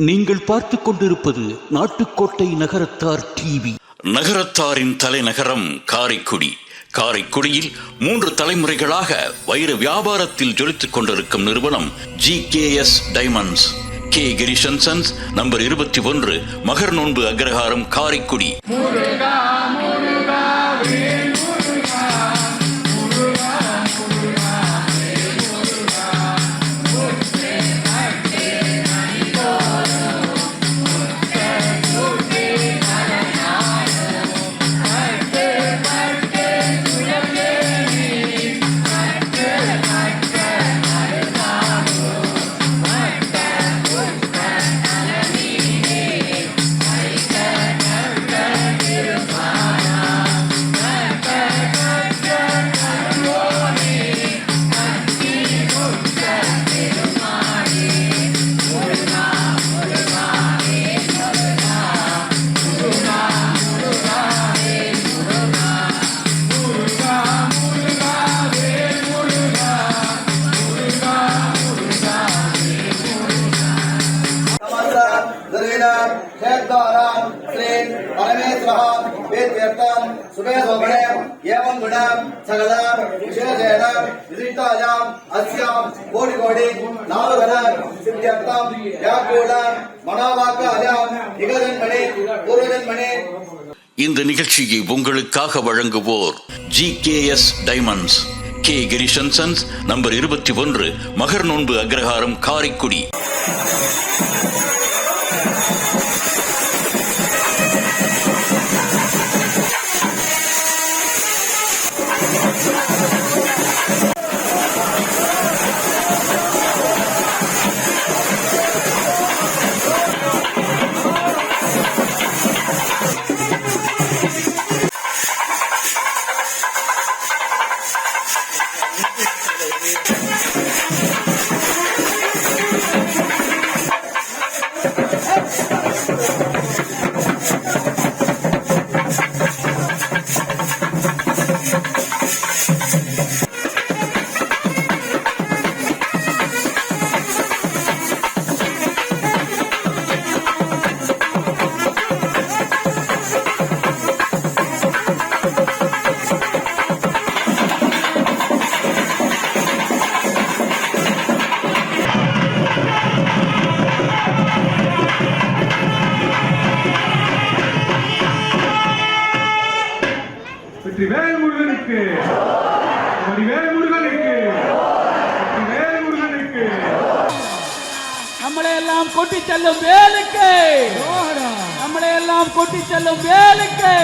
நீங்கள் பார்த்து கொண்டிருப்பது நாட்டுக்கோட்டை நகரத்தார் டிவி. நகரத்தாரின் தலைநகரம் காரைக்குடி. காரைக்குடியில் மூன்று தலைமுறைகளாக வைர வியாபாரத்தில் ஜொலித்துக் கொண்டிருக்கும் நிறுவனம் G K S diamonds. K கிரிஷன்சன்ஸ் number இருபத்தி ஒன்று மகர் நோன்பு அக்ரஹாரம் காரைக்குடி. இந்த நிகழ்ச்சியை உங்களுக்காக வழங்குவோர் G K S diamonds. K Krishnan sons number இருபத்தி ஒன்று மகர் நோன்பு அக்ரஹாரம் காரைக்குடி. なに? செல்லும் வேலுக்கு. நம்மளை எல்லாம் கொட்டி செல்லும் வேலுக்கு.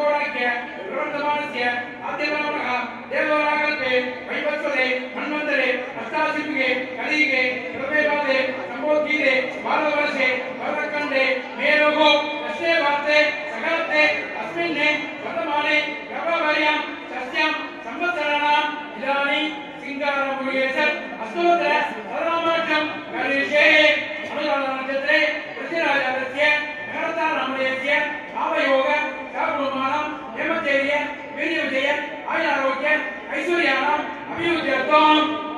ಕೋರಾಗ್ಯ ವಿವೃತ ಮಾನಸ್ಯ ಆದ್ಯವರಾಮಣ ದೇವರಾಗಲ್ಪೆ ವೈವತ್ಸಲೆ ಹನುಮಂತರೆ ಅಷ್ಟಾಸಿಪಿಗೆ ಕಲಿಗೆ ಕೃಪೆ ಬಾಧೆ ಸಂಭೋಗೀತೆ ಬಾಲವರಸೆ ಬರಕಂಡೆ ಮೇರೋಗು ಅಷ್ಟೇ ವಾರ್ತೆ ಸಕಲತೆ ಅಸ್ಮಿನ್ನೆ, ವರ್ತಮಾನೆ ಗರ್ಭವರ್ಯಂ ಸಸ್ಯಂ, ಸಂವತ್ಸರಣ, ಇದಾನಿ, ಸಿಂಗಾರ ಮುಗಿಯೇ ಸರ್ ಅಸ್ತೋತ್ರ ಪರಮಾಮರ್ಜಂ ಗಣೇಶೇ ಅನುದಾನ ನಕ್ಷತ್ರೆ, ಪೃಥ್ವಿರಾಜ ಸಸ್ಯ ಭರತ ರಾಮಯಸ್ಯ ಭಾವಯೋ விஜயன் ஆயுள் ஆரோக்கியம் ஐஸ்வர்யானம் அபிவிருத்தி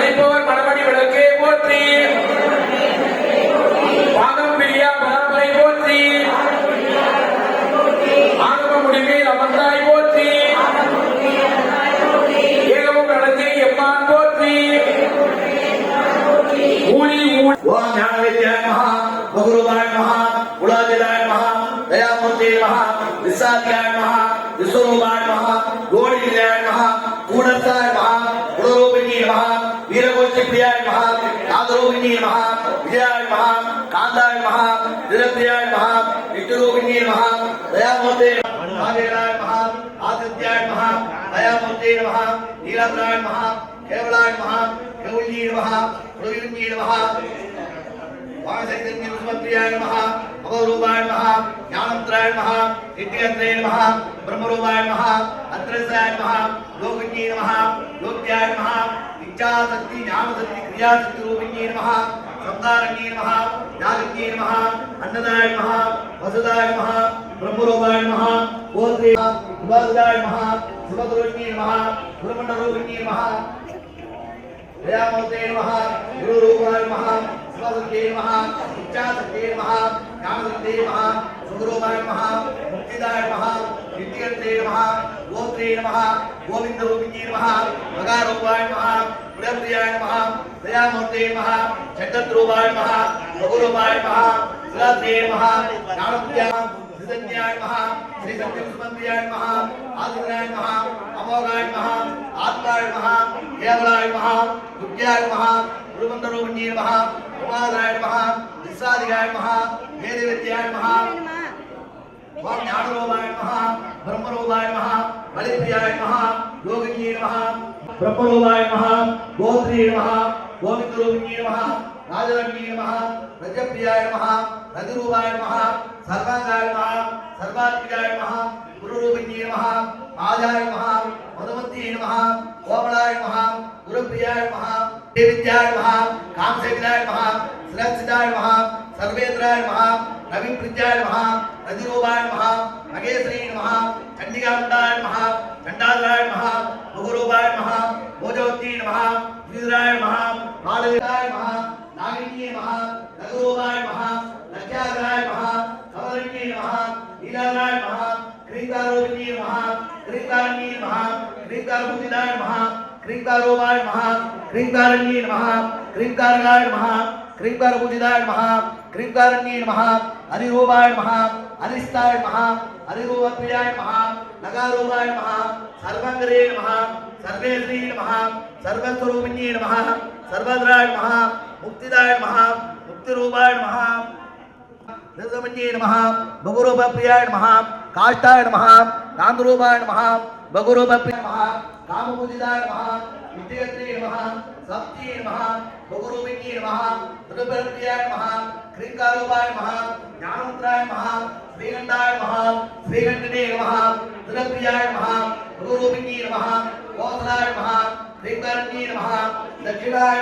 మణిపూర్ మనమణి निरत्याय महान विष्णुरोगिणी महान दयामूर्ते महादेवराय महान आदित्याय महान दयामूर्ते महान नीलाद्राय महान केवलाय महान केवली महान प्रवीणी महान वासैतन्यस्मत्रियाय महान अवरूपाय महान ज्ञानत्राय महान नित्यत्रे महान ब्रह्मरूपाय महान अत्रसाय महान लोकज्ञी महान लोक्याय महान इच्छाशक्ति ज्ञानशक्ति क्रियाशक्ति रूपिणी महान मंदारण्ये नमः यागज्ञे नमः अन्नदाय नमः वसुदाय नमः ब्रह्मरूपाय नमः गोत्रे विवादाय नमः सुभद्रोण्ये नमः ब्रह्मण्डरूपिण्ये नमः दयामूर्ते नमः गुरुरूपाय नमः शिवसत्ये नमः इच्छासत्ये नमः ज्ञानसत्ये नमः सुगुरूपाय नमः मुक्तिदाय नमः नित्यन्ते नमः गोत्रे नमः गोविन्दरूपिण्ये नमः मगारूपाय नमः प्रियप्रियाय नमः दयामूर्ते नमः चण्डद्रूपाय नमः रघुरूपाय नमः शिलाद्रे नमः ज्ञानविद्याय श्रीधन्याय नमः श्री सत्यसुमन्त्र्याय नमः आदित्याय नमः अमोघाय नमः आत्माय नमः केवलाय नमः विद्याय नमः गुरुमन्दरोपण्ये नमः उमादाय नमः विश्वादिगाय नमः वेदविद्याय नमः ओम ज्ञानरूपाय नमः नमः बलिप्रियाय नमः रजप्रियाय नमः रतिरूपाय नमः सर्वांगाय नमः सर्वात्मिकाय नमः गुरुरूपिण्ये नमः आजाय नमः मधुमत्ये नमः कोमलाय नमः गुरुप्रियाय नमः देविद्याय नमः कामसेविदाय नमः सुरक्षिताय नमः सर्वेन्द्राय नमः रविप्रत्याय नमः नंदिरूपाय नमः नगेश्वरी नमः चंडिकांताय नमः चंडालाय नमः मुगुरूपाय नमः भोजवती नमः श्रीधराय नमः मालविकाय नमः नागिनी नमः रघुरूपाय नमः लक्ष्याग्राय नमः सवरणी नमः लीलाग्राय नमः क्रीतारोपिणी नमः क्रीतारणी नमः क्रीतारभूतिदाय नमः क्रीतारूपाय नमः क्रीतारणी नमः कृतारगाय नमः கிரீங்காரபூஜிதாய் மகா கிரீங்காரண்யே மகா அதிரூபாய் மகா அதிஸ்தாய் மகா அதிரூபத்ரியாய் மகா நகாரூபாய் மகா சர்வங்கரே மகா சர்வேஸ்ரீ மகா சர்வஸ்வரூபிணியே மகா சர்வத்ராய் மகா முக்திதாய் மகா முக்திரூபாய் மகா நிர்தமஞ்சியே மகா பகுரூப பிரியாய் மகா காஷ்டாய் மகா காந்தரூபாய் மகா பகுரூபப்பிரியாய நமஹ காமபூஜிதாய நமஹ வித்யத்ரே நமஹ சப்தியே நமஹ பகுரூபிண்யே நமஹ திருபரப்பிரியாய நமஹ கிரீங்காரூபாய நமஹ ஞானமுத்ராய நமஹ ஸ்ரீகண்டாய நமஹ ஸ்ரீகண்டனே நமஹ திருப்பிரியாய நமஹ பகுரூபிண்யே நமஹ கோசலாய நமஹ கிரீங்காரண்யே நமஹ தட்சிணாய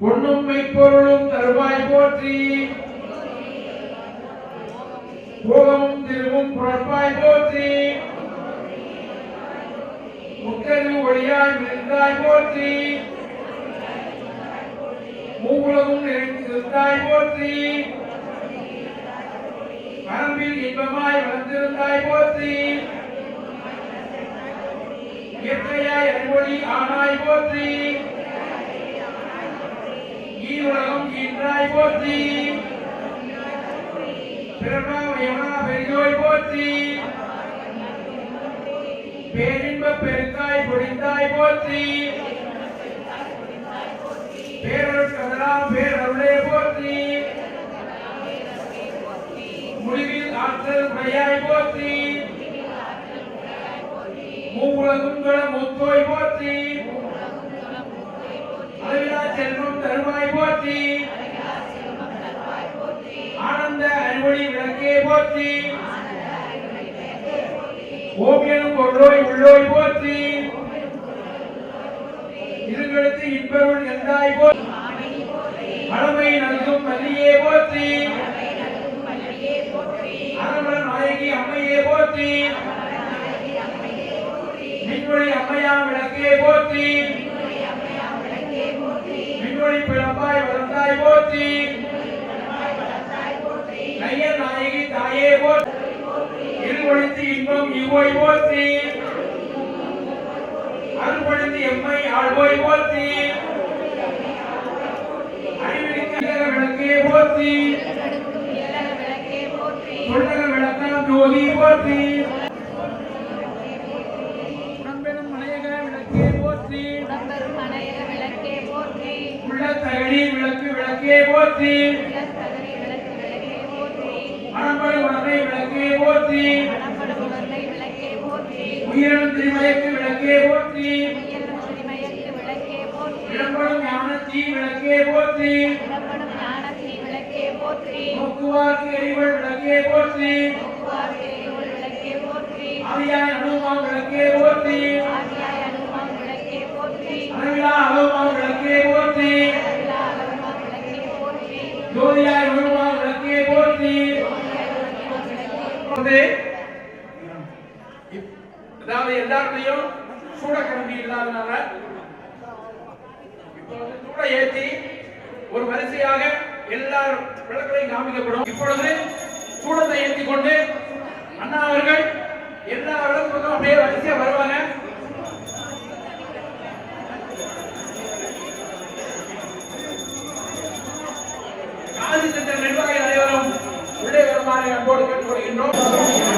பொன்னும் மெய்ப்பொருளும் தருவாய் போற்றி போகமும் திருவும் புறப்பாய் போற்றி முத்தது ஒளியாய் விழுந்தாய் போற்றி. மூவுலகும் நிறைந்திருந்தாய் போற்றி. பரம்பில் இன்பமாய் வளர்ந்திருந்தாய் போற்றி. இயற்கையாய் அறிவொளி ஆனாய் போற்றி. ஈருலகம் ஈன்றாய் போற்றி. பிறவாமையவனா பெரியோய் போற்றி. பேரின்ப பெருக்காய் பொழிந்தாய் போற்றி. பேரருள் கதலாம் பேரருளே போற்றி. முடிவில் ஆற்றல் உடையாய் போற்றி. மூவுலகுங்கள முத்தோய் போற்றி. அளவிலா செல்வம் தருவாய் போற்றி. ஆனந்த அறிவொளி விளக்கே போற்றி. ஓமியனும் பொருளோய் உள்ளோய் போற்றி. இருங்களுக்கு இன்பருள் எந்தாய் போற்றி பழமை நல்கும் மல்லியே போற்றி. அரவண நாயகி அம்மையே போற்றி. மின்மொழி அம்மையா விளக்கே போற்றி. மின்மொழி பிளப்பாய் வளர்ந்தாய் போற்றி. நைய நாயகி தாயே இருமொழித்து இன்பம் இவ்வோய் போற்றி. அருள்பொழித்து எம்மை ஆழ்வோய் போற்றி. அறிவிலிக்க விளக்கே போற்றி. சொல்லக விளக்கம் ஜோதி போற்றி. உடம்பெரும் மலையக விளக்கே போற்றி. உடம்பெரும் மலையக விளக்கே போற்றி. உள்ள தகழி விளக்கு விளக்கே போற்றி. மணப்படும் உணர்வை விளக்கே போற்றி உயிரிழம் திருமயக்கு விளக்கே போற்றி உயர்ந்த திருமயக்கு விளக்கே போற்றி இடம்படும் ஞானத்தீ விளக்கே போற்றி இடப்படும் ஞானத்தி விளக்கே போற்றி நோக்குவார்க்கு எரிவள் விளக்கே போற்றி வார்த்தையோடு விளக்கே போற்றி ஆதியாய் அனுமா விளக்கே போற்றி ஆதியாய் அனுமாம் விளக்கே போற்றி அளவிலா அலோமா விளக்கே போற்றி எல்லா வந்து அதாவது எல்லாருடையும் சூட கம்பி இல்லாதனால இப்போ வந்து சூட ஏற்றி ஒரு வரிசையாக எல்லா விளக்குகளையும் காமிக்கப்படும் இப்பொழுது சூடத்தை ஏற்றி கொண்டு அண்ணா அவர்கள் எல்லா விளக்குகளும் அப்படியே வரிசையா வருவாங்க. no.